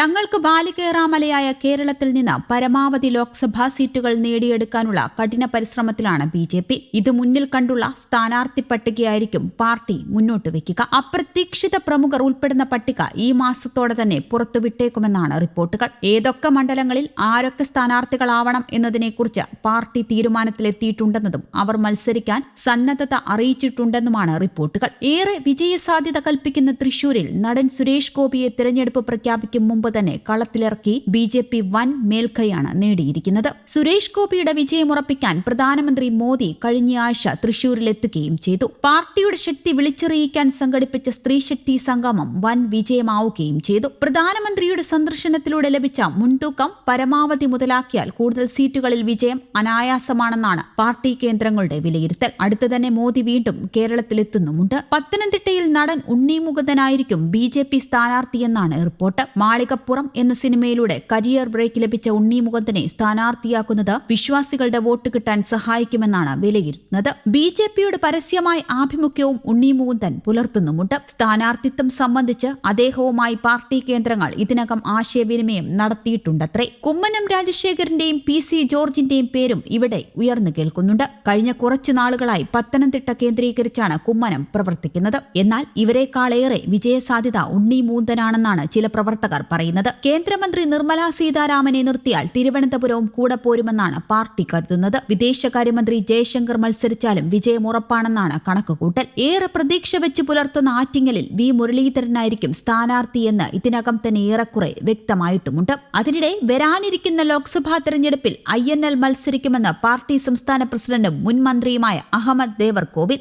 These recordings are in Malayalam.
തങ്ങൾക്ക് ബാലികേറാമലയായ കേരളത്തിൽ നിന്ന് പരമാവധി ലോക്സഭാ സീറ്റുകൾ നേടിയെടുക്കാനുള്ള കഠിന പരിശ്രമത്തിലാണ് ബി ജെ പി. ഇത് മുന്നിൽ കണ്ടുള്ള സ്ഥാനാർത്ഥി പട്ടികയായിരിക്കും പാർട്ടി മുന്നോട്ട് വയ്ക്കുക അപ്രതീക്ഷിത പ്രമുഖർ ഉൾപ്പെടുന്ന പട്ടിക ഈ മാസത്തോടെ തന്നെ പുറത്തുവിട്ടേക്കുമെന്നാണ് റിപ്പോർട്ടുകൾ. ഏതൊക്കെ മണ്ഡലങ്ങളിൽ ആരൊക്കെ സ്ഥാനാർത്ഥികളാവണം എന്നതിനെക്കുറിച്ച് പാർട്ടി തീരുമാനത്തിലെത്തിയിട്ടുണ്ടെന്നതും അവർ മത്സരിക്കാൻ സന്നദ്ധത അറിയിച്ചിട്ടുണ്ടെന്നുമാണ് റിപ്പോർട്ടുകൾ. ഏറെ വിജയസാധ്യത കൽപ്പിക്കുന്ന തൃശൂരിൽ നടൻ സുരേഷ് ഗോപിയെ തിരഞ്ഞെടുപ്പ് പ്രഖ്യാപിക്കും മുമ്പ് തന്നെ കളത്തിലിറക്കി ബി ജെ പി വൻ മേൽക്കൈയാണ് നേടിയിരിക്കുന്നത്. സുരേഷ് ഗോപിയുടെ വിജയമുറപ്പിക്കാൻ പ്രധാനമന്ത്രി മോദി കഴിഞ്ഞയാഴ്ച തൃശൂരിലെത്തുകയും ചെയ്തു. പാർട്ടിയുടെ ശക്തി വിളിച്ചറിയിക്കാൻ സംഘടിപ്പിച്ച സ്ത്രീശക്തി സംഗമം വൻ വിജയമാവുകയും ചെയ്തു. പ്രധാനമന്ത്രിയുടെ സന്ദർശനത്തിലൂടെ ലഭിച്ച മുൻതൂക്കം പരമാവധി മുതലാക്കിയാൽ കൂടുതൽ സീറ്റുകളിൽ വിജയം അനായാസമാണെന്നാണ് പാർട്ടി കേന്ദ്രങ്ങളുടെ വിലയിരുത്തൽ. അടുത്തു തന്നെ മോദി വീണ്ടും കേരളത്തിലെത്തുന്നുമുണ്ട്. പത്തനംതിട്ടയിൽ നടൻ ഉണ്ണിമുകുന്ദനായിരിക്കും ബി ജെ പി സ്ഥാനാർത്ഥിയെന്നാണ് റിപ്പോർട്ട്. മാളികപ്പുറം എന്ന സിനിമയിലൂടെ കരിയർ ബ്രേക്ക് ലഭിച്ച ഉണ്ണി മുകുന്ദനെ സ്ഥാനാർത്ഥിയാക്കുന്നത് വിശ്വാസികളുടെ വോട്ട് കിട്ടാൻ സഹായിക്കുമെന്നാണ് വിലയിരുത്തുന്നത്. ബി ജെ പിയുടെ പരസ്യമായ ആഭിമുഖ്യവും ഉണ്ണി മുകുന്ദൻ പുലർത്തുന്നുമുണ്ട്. സ്ഥാനാർത്ഥിത്വം സംബന്ധിച്ച് അദ്ദേഹവുമായി പാർട്ടി കേന്ദ്രങ്ങൾ ഇതിനകം ആശയവിനിമയം നടത്തിയിട്ടുണ്ടത്രേ. കുമ്മനം രാജശേഖരന്റെയും പി സി ജോർജിന്റെയും പേരും ഇവിടെ ഉയർന്നു കേൾക്കുന്നുണ്ട്. കഴിഞ്ഞ കുറച്ചു നാളുകളായി പത്തനംതിട്ട കേന്ദ്രീകരിച്ചാണ് കുമ്മനം പ്രവർത്തിക്കുന്നത്. എന്നാൽ ഇവരെക്കാളേറെ വിജയസാധ്യത ഉണ്ണി മൂന്തനാണെന്നാണ് ചില പ്രവർത്തകർ പറയുന്നത്. കേന്ദ്രമന്ത്രി നിർമ്മല സീതാരാമനെ നിർത്തിയാൽ തിരുവനന്തപുരവും കൂടെ പോരുമെന്നാണ് പാർട്ടി കരുതുന്നത്. വിദേശകാര്യമന്ത്രി ജയശങ്കർ മത്സരിച്ചാലും വിജയം ഉറപ്പാണെന്നാണ് കണക്കുകൂട്ടൽ. ഏറെ പ്രതീക്ഷ വെച്ച് പുലർത്തുന്ന ആറ്റിങ്ങലിൽ വി. മുരളീധരനായിരിക്കും സ്ഥാനാർത്ഥിയെന്ന് ഇതിനകം തന്നെ ഏറെക്കുറെ വ്യക്തമായിട്ടുമുണ്ട്. അതിനിടെ വരാനിരിക്കുന്ന ലോക്സഭാ തെരഞ്ഞെടുപ്പിൽ ഐ എൻ എൽ മത്സരിക്കുമെന്ന് പാർട്ടി സംസ്ഥാന പ്രസിഡന്റും മുൻ മന്ത്രിയുമായ അഹമ്മദ് ദേവർകോവിൽ.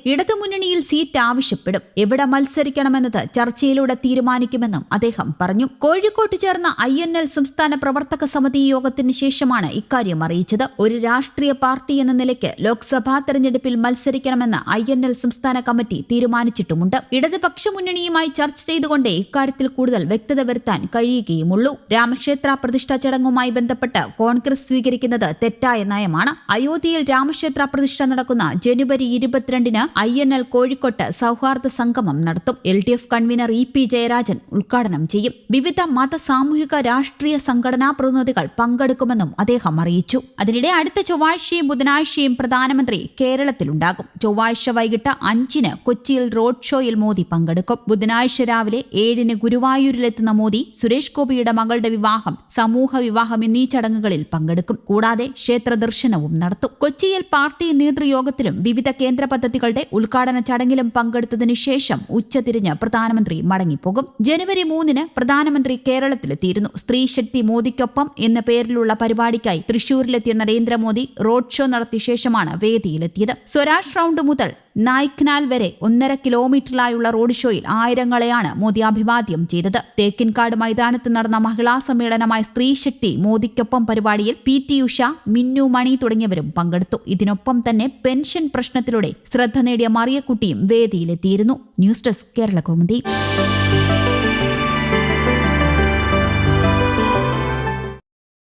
ഇടതുമുന്നണിയിൽ സീറ്റ് ആവശ്യപ്പെടും. എവിടെ മത്സരിക്കണമെന്നത് ചർച്ചയിലൂടെ തീരുമാനിക്കുമെന്നും അദ്ദേഹം പറഞ്ഞു. കോഴിക്കോട്ട് ചേർന്ന ഐ എൻ എൽ സംസ്ഥാന പ്രവർത്തക സമിതി യോഗത്തിന് ശേഷമാണ് ഇക്കാര്യം അറിയിച്ചത്. ഒരു രാഷ്ട്രീയ പാർട്ടി എന്ന നിലയ്ക്ക് ലോക്സഭാ തെരഞ്ഞെടുപ്പിൽ മത്സരിക്കണമെന്ന് ഐ എൻ എൽ സംസ്ഥാന കമ്മിറ്റി തീരുമാനിച്ചിട്ടുമുണ്ട്. ഇടതുപക്ഷ മുന്നണിയുമായി ചർച്ച ചെയ്തുകൊണ്ടേ ഇക്കാര്യത്തിൽ കൂടുതൽ വ്യക്തത വരുത്താൻ കഴിയുകയുമുള്ളൂ. രാമക്ഷേത്ര പ്രതിഷ്ഠാ ചടങ്ങുമായി ബന്ധപ്പെട്ട് കോൺഗ്രസ് സ്വീകരിക്കുന്നത് തെറ്റായ നയമാണ്. അയോധ്യയിൽ രാമക്ഷേത്ര പ്രതിഷ്ഠ നടക്കുന്ന ജനുവരി ഇരുപത്തിരണ്ടിന് ഐ എൻ എൽ കോഴിക്കോട്ട് സൗഹാർദ്ദ സംഗമം നടത്തും. L D F convenor E P Jayarajan ഉദ്ഘാടനം ചെയ്യും. വിവിധ മത സാമൂഹിക രാഷ്ട്രീയ സംഘടനാ പ്രതിനിധികൾ പങ്കെടുക്കുമെന്നും അദ്ദേഹം അറിയിച്ചു. അതിനിടെ അടുത്ത ചൊവ്വാഴ്ചയും ബുധനാഴ്ചയും പ്രധാനമന്ത്രി കേരളത്തിലുണ്ടാകും. ചൊവ്വാഴ്ച വൈകിട്ട് അഞ്ചിന് കൊച്ചിയിൽ റോഡ് ഷോയിൽ മോദി പങ്കെടുക്കും. ബുധനാഴ്ച രാവിലെ ഏഴിന് ഗുരുവായൂരിലെത്തുന്ന മോദി സുരേഷ് ഗോപിയുടെ മകളുടെ വിവാഹം സമൂഹ വിവാഹം എന്നീ ചടങ്ങുകളിൽ പങ്കെടുക്കും. കൂടാതെ ക്ഷേത്ര ദർശനവും നടത്തും. കൊച്ചിയിൽ പാർട്ടി നേതൃയോഗത്തിലും വിവിധ കേന്ദ്ര പദ്ധതികളുടെ ഉദ്ഘാടന ചടങ്ങിലും പങ്കെടുത്തതിനു ശേഷം ഉച്ചതിരിഞ്ഞ് പ്രധാനമന്ത്രി മടങ്ങിപ്പോകും. ജനുവരി മൂന്നിന് പ്രധാനമന്ത്രി കേരളത്തിലെത്തിയിരുന്നു. സ്ത്രീ ശക്തി മോദിക്കൊപ്പം എന്ന പേരിലുള്ള പരിപാടിക്കായി തൃശൂരിലെത്തിയ നരേന്ദ്രമോദി റോഡ് ഷോ നടത്തിയ ശേഷമാണ് വേദിയിലെത്തിയത്. സ്വരാജ് റൌണ്ട് മുതൽ നായ്ക്നാൽ വരെ ഒന്നര കിലോമീറ്ററിലായുള്ള റോഡ് ഷോയിൽ ആയിരങ്ങളെയാണ് മോദി അഭിവാദ്യം ചെയ്തത്. തേക്കിൻകാട് മൈതാനത്ത് നടന്ന മഹിളാ സമ്മേളനമായ സ്ത്രീശക്തി മോദിക്കൊപ്പം പരിപാടിയിൽ പി ടി ഉഷ മിന്നു മണി തുടങ്ങിയവരും പങ്കെടുത്തു. ഇതിനൊപ്പം തന്നെ പെൻഷൻ പ്രശ്നത്തിലൂടെ ശ്രദ്ധ നേടിയ മറിയക്കുട്ടിയും വേദിയിലെത്തിയിരുന്നു. News desk Kerala Kaumudi.